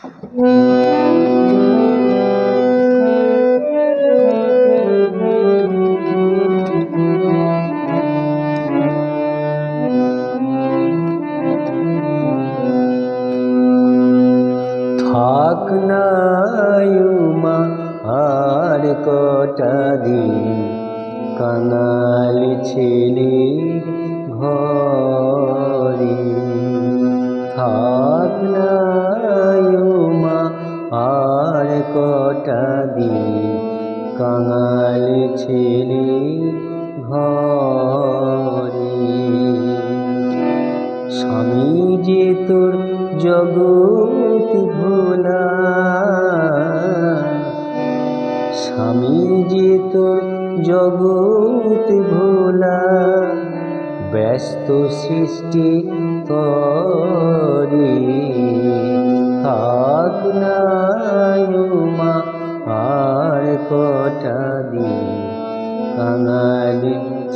থাক না মা আর কটা দিন। ছেলে ঘরে কাঙাল ছেলে ঘরে। স্বামী যে তোর জগৎ ভোলা। স্বামী যে তোর জগৎ ভোলা। ব্যস্ত সৃষ্টি তরে।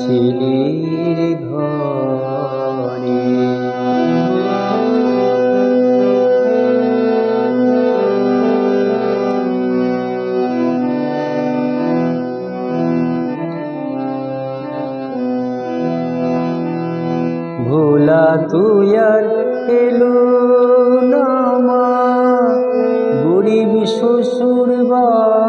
ছেলের ঘরে ভোলা তুই আর এলো না মা গরিব শ্বশুর বাড়ি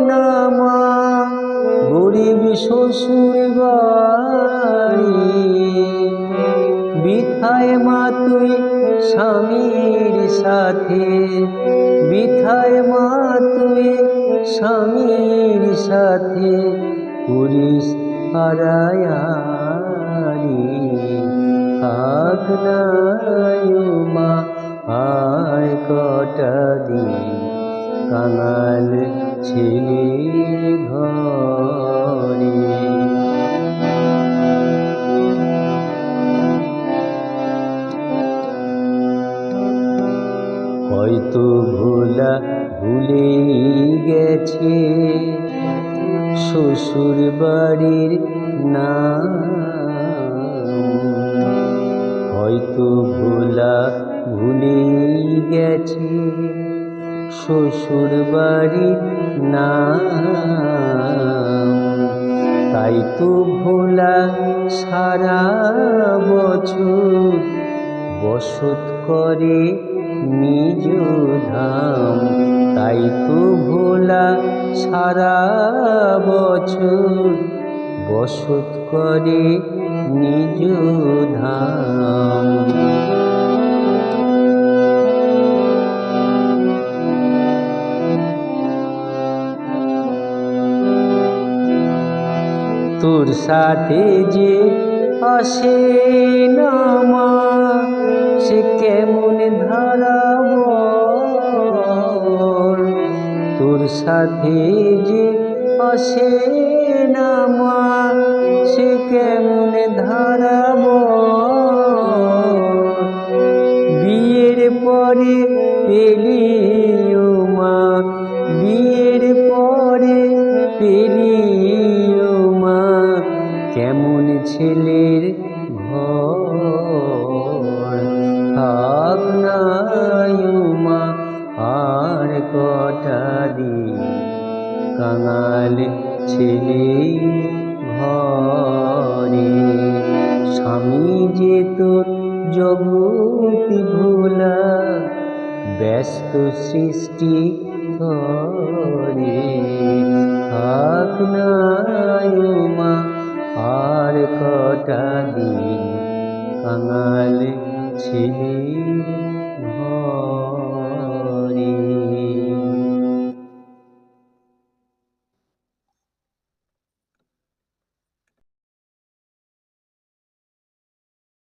না মা। গরিব শ্বশুর বাড়ি। বিথায় মা তুই স্বামীর সাথে। বিথায় মা তুই স্বামীর সাথে। করিস হারায়ারি থাক না মা, আর কটা দিন। কাঙাল ছেলের ঘরে। হয়তো ভোলা ভুলে গেছে শ্বশুর বাড়ির নাম। হয়তো ভোলা ভুলে গেছে শ্বশুর বাড়ির নাম তাই তো ভোলা সারা বছর বসত করে নিজ ধাম। তাই তো ভোলা সারা বছর বসত করে নিজ ধাম। সাথে যে আসে না মা সে কেমন ধারাব তোর সাথে যে আসে না মা সে কেমন ধারাব বিয়ের পরে পেলি মা বিয়ের পরে পেলি ছেলের ঘর আর কটা দিন কাঙাল ছেলে ঘরে। স্বামী যে তোর জগৎ ভোলা, ব্যস্ত সৃষ্টি করে থাক না মা আর কটা দিন কাঙাল ছেলে